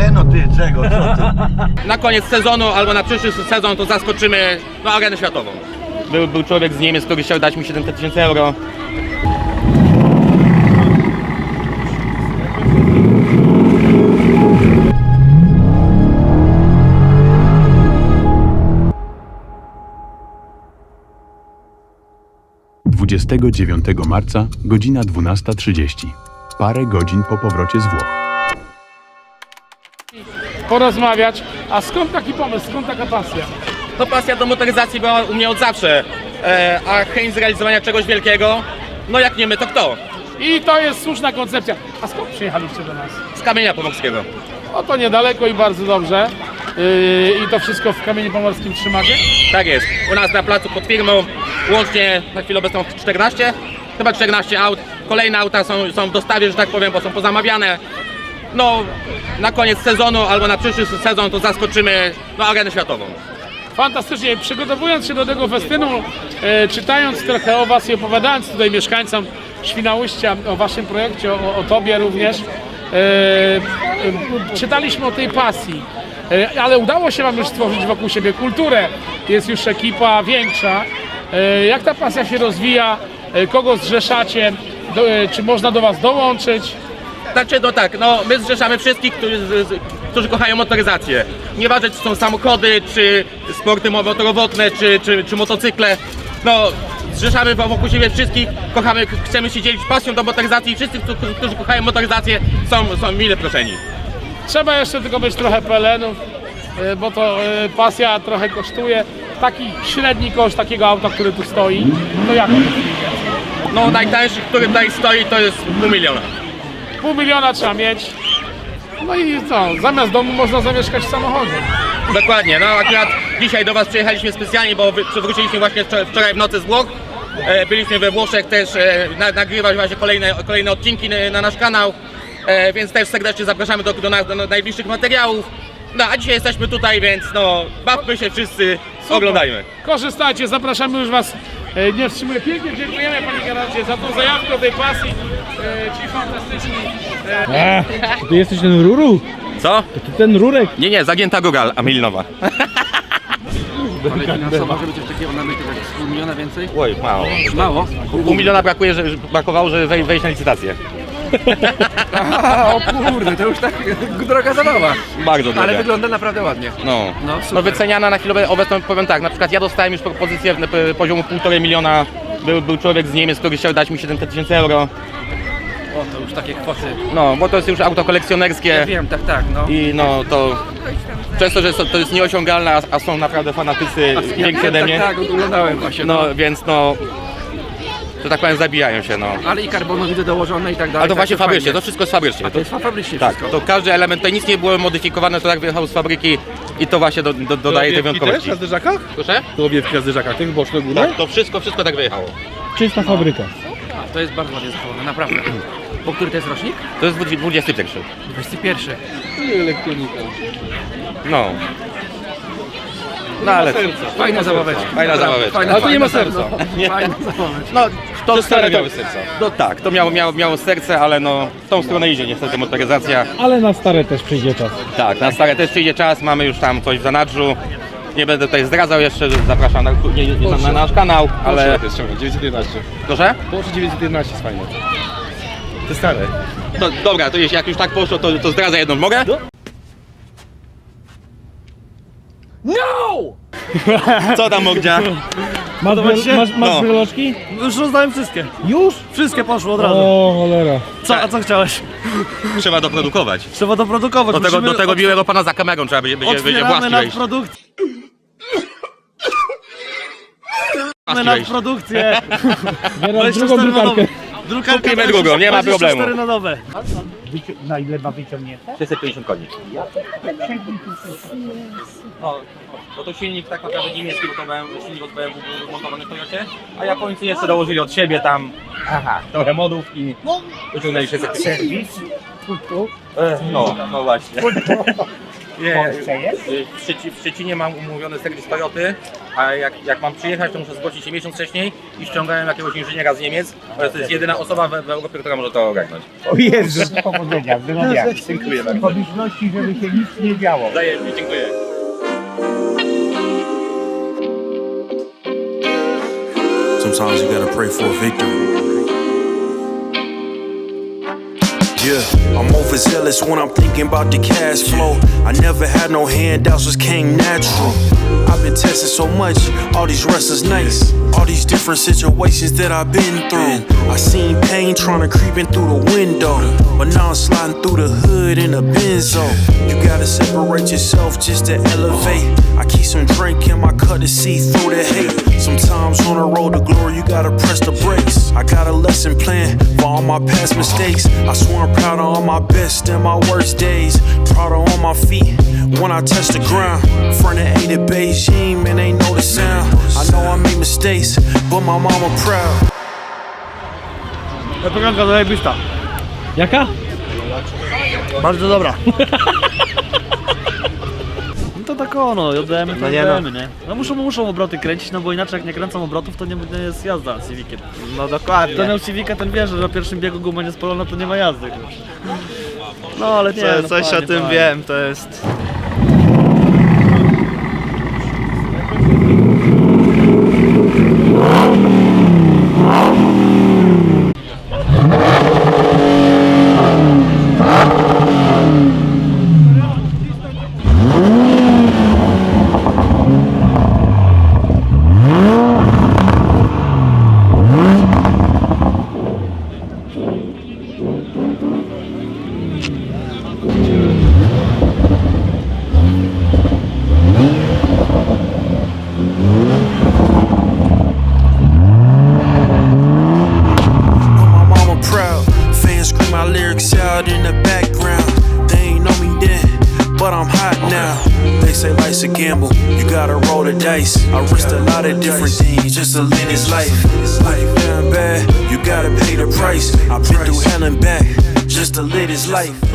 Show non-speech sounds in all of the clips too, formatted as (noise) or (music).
Nie no ty, czego, co ty? Na koniec sezonu albo na przyszły sezon to zaskoczymy no, arenę światową. Był, był człowiek z Niemiec, który chciał dać mi 700 tysięcy euro. Dwudziestego 29 marca, godzina 12.30. Parę godzin po powrocie z Włoch. Porozmawiać. A skąd taki pomysł, skąd taka pasja? No pasja do motoryzacji była u mnie od zawsze, e, a chęć zrealizowania czegoś wielkiego, no jak nie my, to kto? I to jest słuszna koncepcja. A skąd przyjechaliście do nas? Z Kamienia Pomorskiego. O to niedaleko i bardzo dobrze. Yy, I to wszystko w Kamieniu Pomorskim trzymacie? Tak jest. U nas na placu pod firmą łącznie na chwilę obecną 14, chyba 14 aut. Kolejne auta są, są w dostawie, że tak powiem, bo są pozamawiane. No, na koniec sezonu albo na przyszły sezon to zaskoczymy no, arenę światową. Fantastycznie. Przygotowując się do tego festynu, e, czytając trochę o Was i opowiadając tutaj mieszkańcom Świnoujścia o Waszym projekcie, o, o Tobie również, e, e, czytaliśmy o tej pasji. E, ale udało się Wam już stworzyć wokół siebie kulturę. Jest już ekipa większa. E, jak ta pasja się rozwija? E, kogo zrzeszacie? Do, e, czy można do Was dołączyć? Znaczy, no tak, no my zrzeszamy wszystkich, którzy, którzy kochają motoryzację. Nieważne, czy są samochody, czy sporty motorowodne, czy, czy, czy motocykle. No, zrzeszamy wokół siebie wszystkich, kochamy, chcemy się dzielić pasją do motoryzacji i wszyscy, którzy, kochają motoryzację, są, są mile proszeni. Trzeba jeszcze tylko mieć trochę pelenów, y, bo to y, pasja trochę kosztuje. Taki średni koszt takiego auta, który tu stoi, to jak? No, najtańszy, który tutaj stoi, to jest pół miliona. Pół miliona trzeba mieć. No i co, zamiast domu można zamieszkać w samochodzie. Dokładnie, no akurat dzisiaj do Was przyjechaliśmy specjalnie, bo wy- przywróciliśmy właśnie wczor- wczoraj w nocy z Włoch. E, Byliśmy we Włoszech też e, na, nagrywać właśnie kolejne, kolejne odcinki na, na nasz kanał, e, więc też serdecznie zapraszamy do, do, na- do najbliższych materiałów. No a dzisiaj jesteśmy tutaj, więc no bawmy się wszyscy, oglądajmy. Korzystajcie, zapraszamy już Was. E, Nie wstrzymuję. Pięknie dziękujemy Panie Geraldzie za tą zajawkę tej pasji. E, Ci fantastyczni. e, Ty jesteś ten Ruru? Co? Ty ten Rurek? Nie, nie, zagięta góra Amilinowa. Ale (laughs) finansowo, żeby coś takiego nabyć, to tak z pół miliona więcej? Oj, mało. Mało? Pół miliona brakuje, że, że brakowało, żeby wej- wejść na licytację. (laughs) A, o kurde, to już tak droga zabawa. Bardzo droga. Ale wygląda naprawdę ładnie. No, No, no, super. wyceniana na chwilę obecną, powiem tak, na przykład ja dostałem już propozycję w- p- poziomu 1,5 miliona, był, był człowiek z Niemiec, który chciał dać mi 700 tysięcy euro, O, to już takie kwoty. no, bo to jest już auto kolekcjonerskie Ja wiem, tak, tak, no. i no to często, że to jest nieosiągalne, a, a są naprawdę fanatycy więksi ode tak, mnie, tak, oglądałem właśnie. No. no więc no, że tak powiem zabijają się, no. Ale i karbono widzę dołożone i tak dalej. Ale to tak, właśnie fabrycznie, to wszystko jest fabrycznie. A to jest fabrycznie tak, wszystko. to każdy element, to nic nie było modyfikowane, to tak wyjechało z fabryki i to właśnie do, do, dodaje tej wyjątkowości. na zderzakach? Proszę? To owiewki na zderzakach, tych boczne górne? Tak, to wszystko, wszystko tak wyjechało. Czysta fabryka. To jest bardzo ładnie zachowane, naprawdę. Po który to jest rocznik? To jest 21. 21. Elektronika. No. No ale Fajna zabaweczka. Fajna zabaweczka. Fajna, Ale to nie ma serca. no. Nie. Fajna zabaweczka. no to stare to- miały serca. No tak, to miało, miało, miało serce, ale no w tą stronę idzie niestety motoryzacja. Ale na stare też przyjdzie czas. Tak, na stare też przyjdzie czas, mamy już tam coś w zanadrzu. Nie będę tutaj zdradzał jeszcze, zapraszam na, nie, nie, na, na nasz kanał, ale... Ale... jest ściągnąć, 911. Proszę? Porsche 911 jest fajne. Te stare. No dobra, to jeśli jak już tak poszło, to, to zdradzę jedną, mogę? No! (laughs) Co tam Mogdzia? Masz, bryl, masz, masz No. bryloczki? Już rozdałem wszystkie. Już? Wszystkie poszło od razu. O cholera. Co, a co chciałeś? Trzeba doprodukować. Trzeba doprodukować. Do tego, do tego miłego pana za kamerą trzeba będzie, będzie, będzie Otwieramy właski nad wejść. produkcję. Właski nad wejść. produkcję. (laughs) Bieram drugą drukarkę. Drukarka Kupimy drugą, nie ma problemu. 24 na nowe. Na ile ma wyciągnięte? 650 koni. No to silnik tak naprawdę niemiecki, bo to BMW, silnik od BMW był montowany w Toyocie, a Japońcy jeszcze dołożyli od siebie tam aha, trochę modów i wyciągnęli 650. Serwis? Kultu? E, No, no właśnie. (laughs) Nie, W y, w, Szczeci, w Szczecinie mam umówiony serwis Toyoty, a jak, jak mam przyjechać, to muszę zgłosić się miesiąc wcześniej i ściągałem jakiegoś inżyniera z Niemiec, bo to jest jedyna osoba w, w Europie, która może to ogarnąć. O Jezu. Powodzenia, (laughs) zdrowia. Dziękuję bardzo. Pomyślności, żeby się nic nie działo. Wzajemnie, dziękuję. Sometimes you gotta pray for victory. Yeah, I'm overzealous when I'm thinking about the cash flow. I never had no handouts, just came natural. I've been tested so much, all these restless nights, all these different situations that I've been through. I seen pain trying to creep in through the window, but now I'm sliding through the hood in a benzo. You gotta separate yourself just to elevate. I keep some drink in my cup to see through the hate. Sometimes on the road to glory, you gotta press the brakes. I got a lesson plan for all my past mistakes. I swear I'm proud of all my best and my worst days. Proud of on my feet when I touch the ground. Front of A to Beijing, man, they know the sound. I know I made mistakes, but my mama proud. Zapiekanka zajebista. Jaka? Bardzo dobra. No tak ono, jodemy, to No nie jodemy, nie? No muszą, muszą obroty kręcić, no bo inaczej jak nie kręcą obrotów, to nie, nie jest jazda Civiciem. No Kto dokładnie. miał Civica, ten wie, że na pierwszym biegu guma nie spalona, to nie ma jazdy. No ale nie, Co, no, coś fajnie, o tym fajnie. wiem, to jest...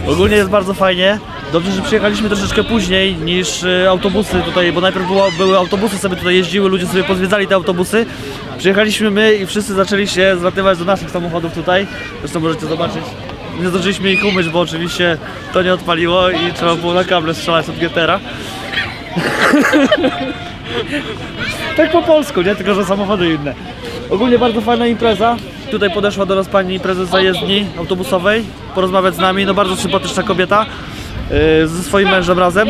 Ogólnie jest bardzo fajnie. Dobrze, że przyjechaliśmy troszeczkę później niż e, autobusy tutaj, bo najpierw było, były autobusy sobie tutaj jeździły, ludzie sobie pozwiedzali te autobusy. Przyjechaliśmy my i wszyscy zaczęli się zlatywać do naszych samochodów tutaj. Zresztą możecie zobaczyć. Nie zdążyliśmy ich umyć, bo oczywiście to nie odpaliło i trzeba było na kable strzelać od Getera. (laughs) tak po polsku, nie? Tylko, że samochody inne. Ogólnie bardzo fajna impreza. Tutaj podeszła do nas pani prezes zajezdni autobusowej, porozmawiać z nami. No bardzo sympatyczna kobieta yy, ze swoim mężem razem.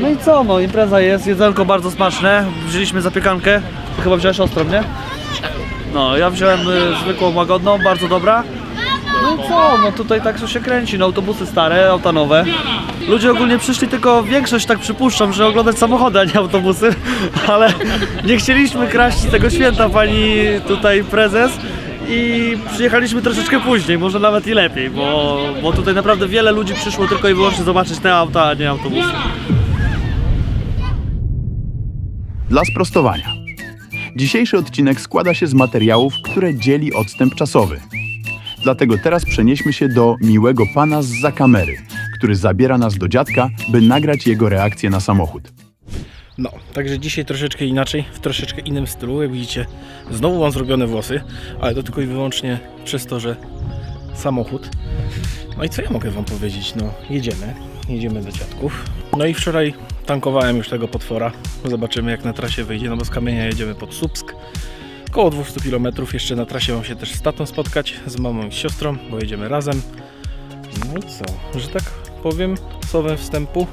No i co, no impreza jest, jedzonko bardzo smaczne. Wzięliśmy zapiekankę, chyba wziąłeś ostrą, nie? No, ja wziąłem y, zwykłą, łagodną, bardzo dobra. No i co, no tutaj tak się kręci, no autobusy stare, auta nowe. Ludzie ogólnie przyszli tylko, większość tak przypuszczam, że oglądać samochody, a nie autobusy, (laughs) ale nie chcieliśmy kraść tego święta pani tutaj prezes i przyjechaliśmy troszeczkę później, może nawet i lepiej, bo, bo tutaj naprawdę wiele ludzi przyszło tylko i wyłącznie zobaczyć te auta, a nie autobusy. Dla sprostowania. Dzisiejszy odcinek składa się z materiałów, które dzieli odstęp czasowy. Dlatego teraz przenieśmy się do miłego pana z za kamery, który zabiera nas do dziadka, by nagrać jego reakcję na samochód. No, także dzisiaj troszeczkę inaczej, w troszeczkę innym stylu. Jak widzicie, znowu mam zrobione włosy, ale to tylko i wyłącznie przez to, że samochód. No i co ja mogę Wam powiedzieć? No, jedziemy, jedziemy do dziadków. No i wczoraj tankowałem już tego potwora. Zobaczymy jak na trasie wyjdzie, no bo z kamienia jedziemy pod Słupsk. Około 200 km. Jeszcze na trasie mam się też z tatą spotkać, z mamą i z siostrą, bo jedziemy razem. No i co, że tak powiem, słowem wstępu,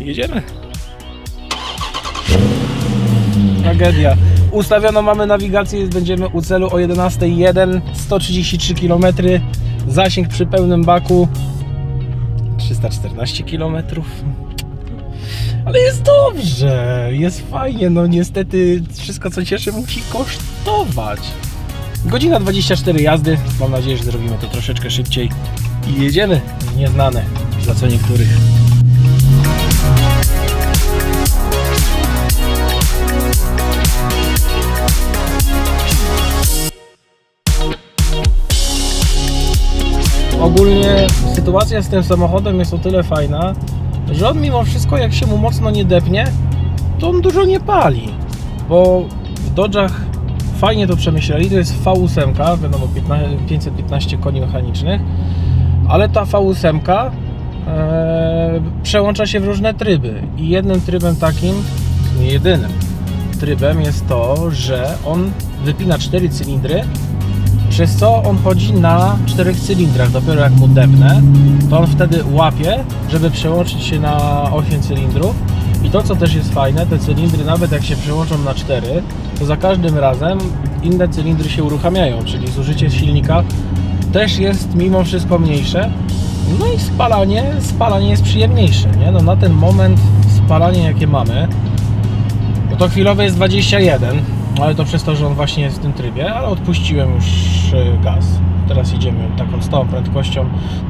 Jedziemy. Tragedia. Ustawiono mamy nawigację, będziemy u celu o 11.01, 133 km. Zasięg przy pełnym baku 314 km. Ale jest dobrze, jest fajnie, no niestety wszystko co cieszy musi kosztować. Godzina 24 jazdy, mam nadzieję, że zrobimy to troszeczkę szybciej i jedziemy w nieznane dla co niektórych. Ogólnie sytuacja z tym samochodem jest o tyle fajna, że on mimo wszystko jak się mu mocno nie depnie, to on dużo nie pali. Bo w Dodge'ach fajnie to przemyśleli, to jest V8, wiadomo 15, 515 koni mechanicznych, ale ta V8 e, przełącza się w różne tryby i jednym trybem takim, nie jedynym trybem jest to, że on wypina 4 cylindry, przez co on chodzi na czterech cylindrach. Dopiero jak mu depnę, to on wtedy łapie, żeby przełączyć się na 8 cylindrów. I to, co też jest fajne, te cylindry, nawet jak się przełączą na 4, to za każdym razem inne cylindry się uruchamiają, czyli zużycie silnika też jest mimo wszystko mniejsze. No i spalanie, spalanie jest przyjemniejsze, nie? No na ten moment spalanie jakie mamy, to chwilowe jest 21, ale to przez to, że on właśnie jest w tym trybie, ale odpuściłem już e, gaz. Teraz idziemy taką stałą prędkością,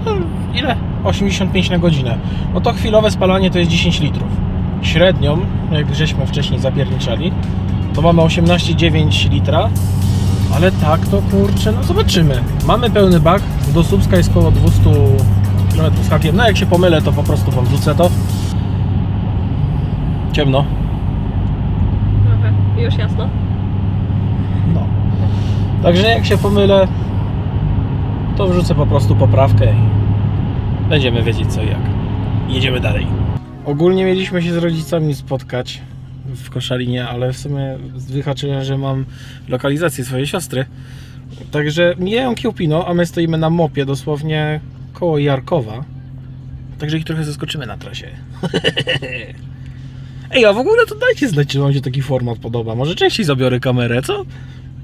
no ile? 85 na godzinę. No to chwilowe spalanie to jest 10 litrów. Średnią, jak żeśmy wcześniej zapierniczali, to mamy 18,9 litra, ale tak to kurczę, no zobaczymy. Mamy pełny bak, do Słupska jest około 200 km z hakiem. No jak się pomylę, to po prostu Wam wrzucę to. Ciemno. Trochę. Już jasno. Także jak się pomylę, to wrzucę po prostu poprawkę i będziemy wiedzieć co i jak. Jedziemy dalej. Ogólnie mieliśmy się z rodzicami spotkać w Koszalinie, ale w sumie wyhaczyłem, że mam lokalizację swojej siostry. Także mijają Kiełpino, a my stoimy na mopie dosłownie koło Jarkowa. Także ich trochę zaskoczymy na trasie. (laughs) Ej, a w ogóle to dajcie znać, czy wam się taki format podoba. Może częściej zabiorę kamerę, co?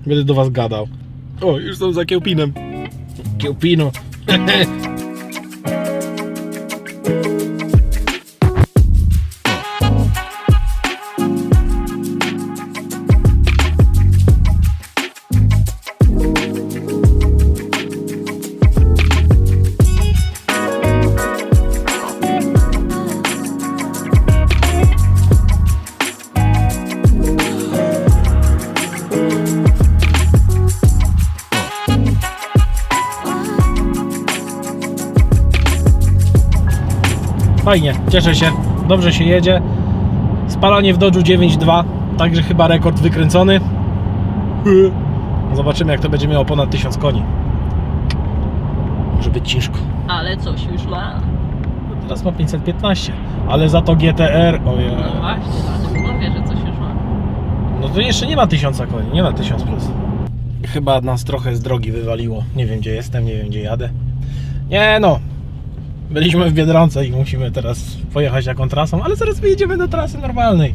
Będę do was gadał. O, już są za Kiełpinem. Kiełpino. (laughs) Fajnie, cieszę się. Dobrze się jedzie. Spalanie w Dodge'u 9.2, także chyba rekord wykręcony. Zobaczymy jak to będzie miało ponad 1000 koni. Może być ciężko. Ale coś już ma. Teraz ma 515, ale za to GTR, ojej. No właśnie, dlatego mówię, że coś już ma. No to jeszcze nie ma 1000 koni, nie ma 1000 plus. Chyba nas trochę z drogi wywaliło. Nie wiem gdzie jestem, nie wiem gdzie jadę. Nie no. Byliśmy w Biedronce i musimy teraz pojechać jaką trasą, ale zaraz wyjedziemy do trasy normalnej.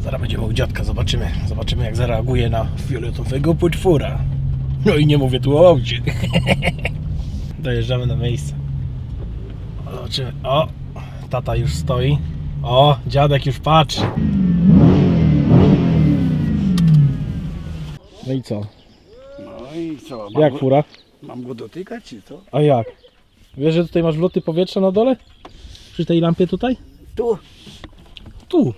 Zaraz będziemy u dziadka, zobaczymy. Zobaczymy jak zareaguje na fioletowego potwora. No i nie mówię tu o aucie. (laughs) Dojeżdżamy na miejsce. Zobaczymy. O, tata już stoi. O, dziadek już patrzy. No i co? No i co? Jak fura? Mam go dotykać czy co? A jak? Wiesz, że tutaj masz wloty powietrza na dole? Przy tej lampie tutaj? Tu. Tu.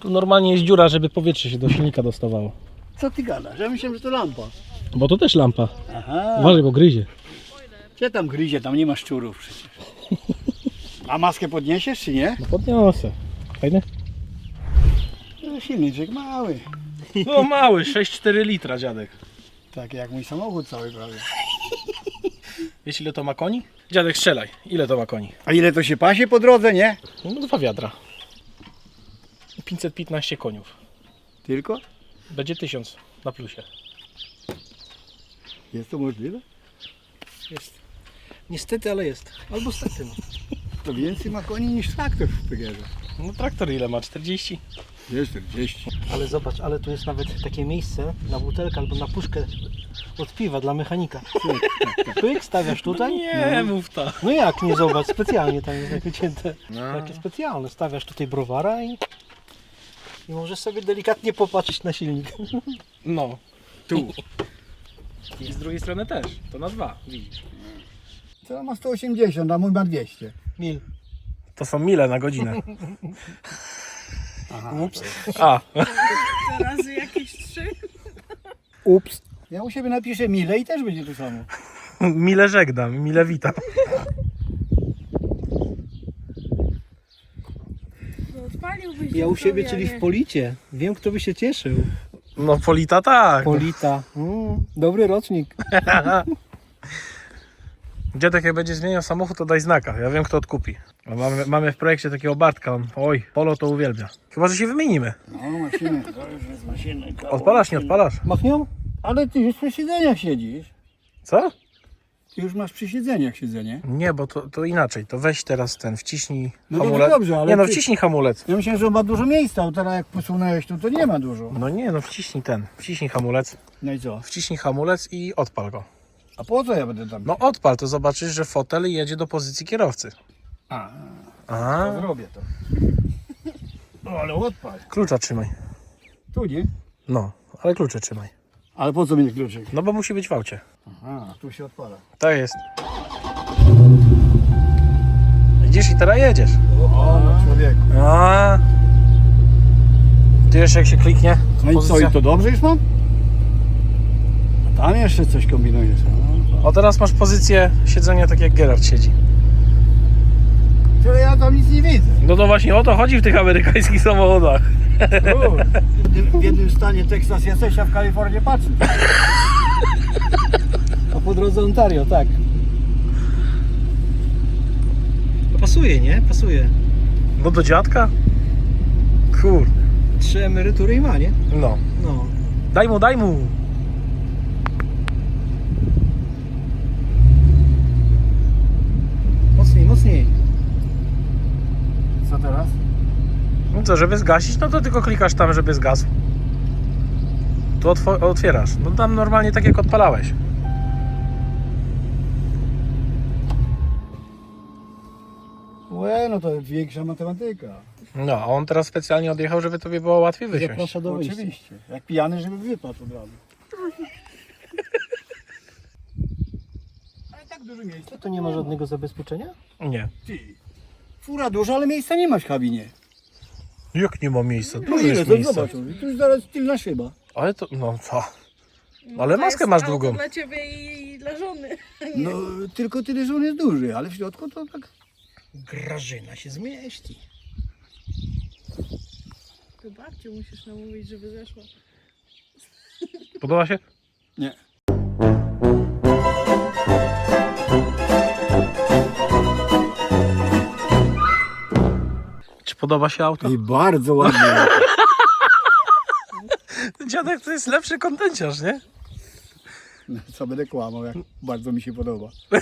Tu normalnie jest dziura, żeby powietrze się do silnika dostawało. Co ty gadasz? Ja myślałem, że to lampa. Bo to też lampa. Aha. Uważaj, bo gryzie. Gdzie tam gryzie? Tam nie ma szczurów przecież. A maskę podniesiesz czy nie? No podniosę. Fajny? No, silniczek mały. No mały, 6,4 litra dziadek. Tak jak mój samochód cały prawie. Wiesz ile to ma koni? Dziadek strzelaj. Ile to ma koni? A ile to się pasie po drodze, nie? No dwa wiadra. 515 koniów. Tylko? Będzie 1000 na plusie. Jest to możliwe? Jest. Niestety, ale jest. Albo stety. No. To więcej ma koni niż traktor w Pegerze. no traktor ile ma? 40? Jest 40. Ale zobacz, ale tu jest nawet takie miejsce na butelkę albo na puszkę od piwa dla mechanika. Pyk, stawiasz tutaj? Nie, mów tak. No jak nie zobacz, specjalnie tam jest tak wycięte. Takie specjalne. Stawiasz tutaj browara i, i możesz sobie delikatnie popatrzeć na silnik. No. Tu. I z drugiej strony też. To na dwa, widzisz. To ma 180, a mój ma 200. Mil. To są mile na godzinę. (laughs) Ups. A, Razy jakieś trzy. Ups. Ja u siebie napiszę mile i też będzie to samo. Mile żegnam, mile witam. Ja u siebie, czyli w Policie. Wiem, kto by się cieszył. No Polita tak. Polita. Mm, dobry rocznik. (laughs) Dziadek jak będzie zmieniał samochód, to daj znaka. Ja wiem, kto odkupi. No, Mamy, mamy w projekcie takiego Bartka. On, oj, Polo to uwielbia. Chyba, że się wymienimy. No maszyny, to już jest maszyny. kawał (laughs) Odpalasz, nie maszyny. odpalasz? Machnią? Ale ty już przy siedzeniach siedzisz. Co? Ty już masz przy siedzeniach siedzenie. Nie, bo to, to inaczej. To weź teraz ten, wciśnij No hamulec. dobrze, ale nie no, ty- wciśnij hamulec. Ja myślałem, że on ma dużo miejsca, a teraz jak posunąłeś tu, to nie ma dużo. No nie, no wciśnij ten. Wciśnij hamulec. No i co? Wciśnij hamulec i odpal go. A po co ja będę tam? No odpal, to zobaczysz, że fotel jedzie do pozycji kierowcy. A, A, to zrobię to. No ale odpal. klucza trzymaj. Tu nie? No, ale klucze trzymaj. Ale po co kluczyk? No bo musi być w aucie. Aha, tu się odpala. Tak jest. Widzisz i teraz jedziesz. O, no człowieku. A. Ty jeszcze jak się kliknie. No i co, i to dobrze już mam? A tam jeszcze coś kombinujesz. No. O teraz masz pozycję siedzenia tak jak Gerard siedzi. Tyle ja tam nic nie widzę. No to właśnie o to chodzi w tych amerykańskich samochodach. Kurde. W jednym stanie Teksas jesteś, a w Kalifornii patrzysz. A po drodze Ontario, tak. To pasuje, nie? Pasuje. No do dziadka? Kur. Trzy emerytury i ma, nie? No. No. Daj mu, daj mu. Mocniej, mocniej. Co teraz? No co, żeby zgasić, no to tylko klikasz tam, żeby zgasł. Tu otw- otwierasz. No tam normalnie tak jak odpalałeś. Łe, no to większa matematyka. No, a on teraz specjalnie odjechał, żeby tobie było łatwiej wysiąść. Zaprasza do wyjścia. Oczywiście. Jak pijany, żeby wypadł od razu. (laughs) Ale tak dużo miejsca. To nie ma żadnego zabezpieczenia? Nie. Ty. Fura duża, ale miejsca nie masz w kabinie. Jak nie ma miejsca? No Dużo ile, jest to miejsca. zobacz, tu już zaraz tylna szyba. Ale to, no co? Ale maskę masz długą. dla ciebie i dla żony. (laughs) No, tylko tyle, że on jest duży, ale w środku to tak... Grażyna się zmieści. To babciu musisz namówić, żeby zeszła. Podoba się? Nie. Podoba się auto? I bardzo ładnie. (laughs) Dziadek to jest lepszy kontenciarz, nie? Co będę kłamał, jak bardzo mi się podoba. (laughs)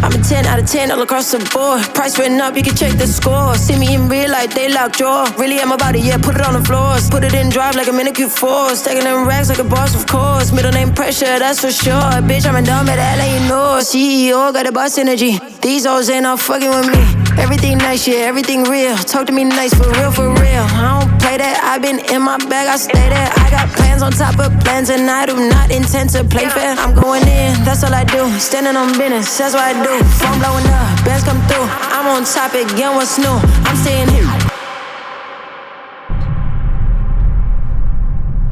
I'm a 10 out of 10 all across the board. Price went up, you can check the score. See me in real life, they lock jaw. Really, I'm about it, yeah, put it on the floors. Put it in drive like I'm in a Q4. Stacking them racks like a boss, of course. Middle name pressure, that's for sure. Bitch, I'm a dumb, at LA, ain't no CEO, got a boss energy. These hoes ain't all fucking with me. Everything nice, yeah, everything real. Talk to me nice, for real, for real. I play that, I've been in my bag, I stay there. I got plans on top of plans, and I do not intend to play fair. I'm going in, that's all I do. Standing on business, that's what I do. Phone blowing up, bands come through. I'm on topic, again, what's new? I'm staying here.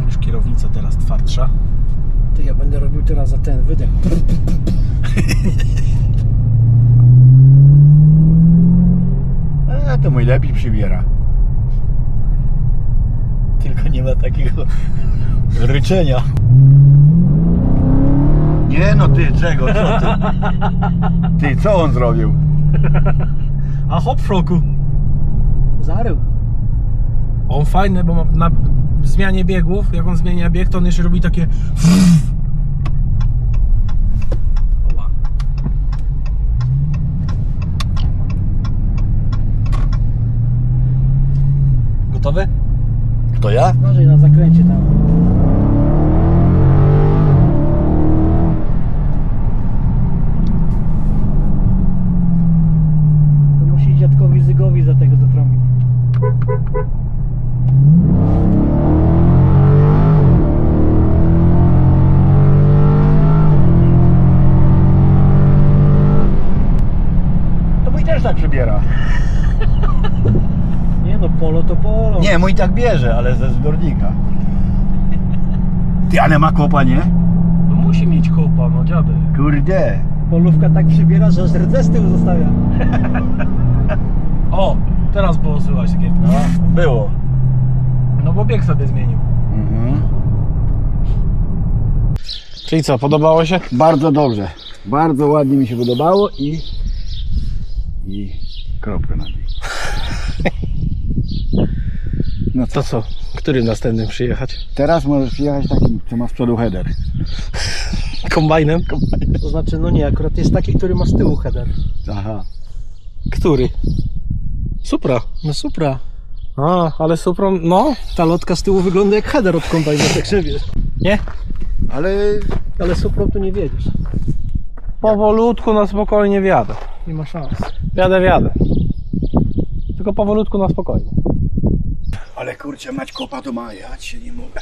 Już kierownica teraz twardsza. To ja będę robił teraz za ten wydech. (laughs) A to mój lepiej przybiera. Tylko nie ma takiego ryczenia. Nie no ty, czego, co ty? (laughs) Ty, co on zrobił? A hop froku. Zarył. On fajny, bo ma na zmianie biegów, jak on zmienia bieg, to on jeszcze robi takie Gotowy? To ja? Uważaj na zakręcie tam. No, tak bierze, ale ze zbiornika. Ty, ale ma kopa, nie? No musi mieć kopa, no dziadek. Kurde. Polówka tak przybiera, że aż rdze z tyłu zostawia. O, teraz było słychać takie. Było. No bo bieg sobie zmienił. Mhm. Czyli co, podobało się? Bardzo dobrze. Bardzo ładnie mi się podobało i... I kropkę na (laughs) No To co, który następnym przyjechać? Teraz możesz przyjechać takim, co ma z przodu header. Kombajnem? To znaczy, no nie, akurat jest taki, który ma z tyłu header. Aha. Który? Supra. No Supra. A, ale Supra, no. Ta lotka z tyłu wygląda jak header od kombajnu, tak wiesz. Nie? Ale Ale Suprą tu nie wiedziesz. Powolutku, na spokojnie wjadę. Nie ma szans. Wjadę, wjadę. Tylko powolutku, na spokojnie. Ale kurczę, mać kopa to ma, ja ci nie mogę.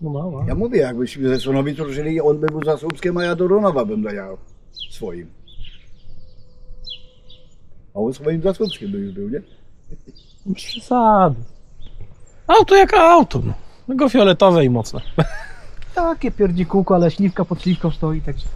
No mała. Ja mówię, jakbyśmy ze Sonowic ruszyli, on by był za Słupskiem, a ja do Ronowa bym dojechał. Swoim. A on swoim za Słupskiem by już był, nie? Bez przesady. Auto jak auto, no. Tylko fioletowe i mocne. Takie pierdzi kółko, ale śliwka pod śliwką stoi, także...